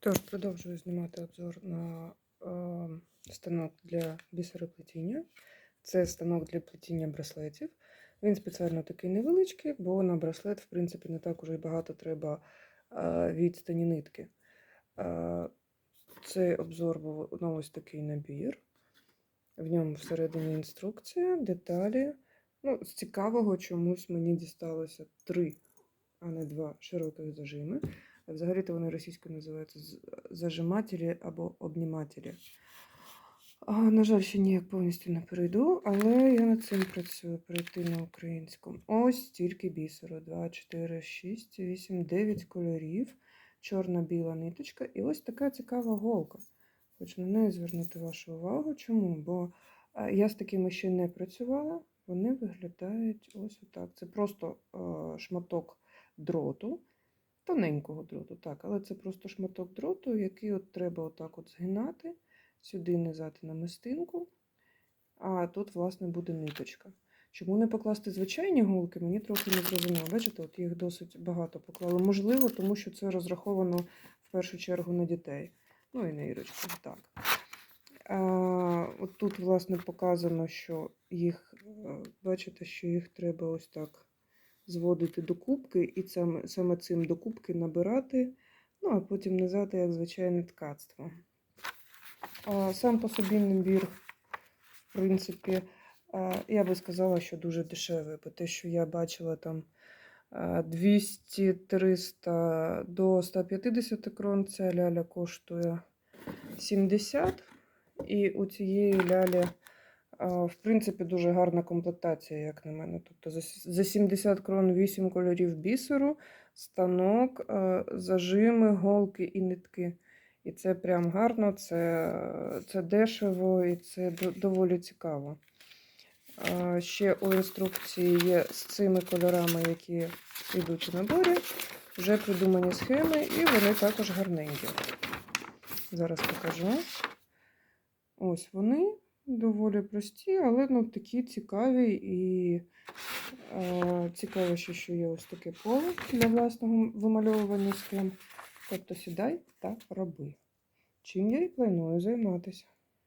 Тож, продовжую знімати обзор на е, станок для бісероплетіння. Це станок для плетіння браслетів. Він спеціально такий невеличкий, бо на браслет, в принципі, не так уже й багато треба е, відстані нитки. Е, цей обзор був на ось такий набір. В ньому всередині інструкція, деталі. Ну, з цікавого чомусь мені дісталося три, а не два широких зажими. Взагалі-то вони російською називаються зажимателі або обнімателі. А, на жаль, ще ніяк повністю не перейду, але я над цим працюю перейти на українську. Ось стільки бісеру: 2, 4, 6, 8, 9 кольорів, чорна-біла ниточка і ось така цікава голка. Хочу на неї звернути вашу увагу. Чому? Бо е, я з такими ще не працювала. Вони виглядають ось отак. Це просто е, шматок дроту, тоненького дроту, так, але це просто шматок дроту, який от треба отак от згинати, сюди низати на мистинку, а тут, власне, буде ниточка. Чому не покласти звичайні голки, мені трохи не зрозуміло. Бачите, от їх досить багато поклали. Можливо, тому що це розраховано в першу чергу на дітей. Ну і на Ірочку, так. А, от тут, власне, показано, що їх, е, бачите, що їх треба ось так зводити до кубки, і саме, цим до кубки набирати, ну а потім низати, як звичайне ткацтво. Сам по собі набір, в принципі, я би сказала, що дуже дешевий, бо те, що я бачила там 200-300 до 150 крон, ця ляля коштує 70. І у цієї лялі, в принципі, дуже гарна комплектація, як на мене. Тобто за 70 крон 8 кольорів бісеру, станок, зажими, голки і нитки. І це прям гарно, це, це дешево і це доволі цікаво. Ще у інструкції є з цими кольорами, які йдуть у наборі, вже придумані схеми, і вони також гарненькі. Зараз покажу. Ось вони доволі прості, але ну, такі цікаві і е, цікаво, що є ось таке поле для власного вимальовування схем. Тобто сідай та роби. Чим я і планую займатися.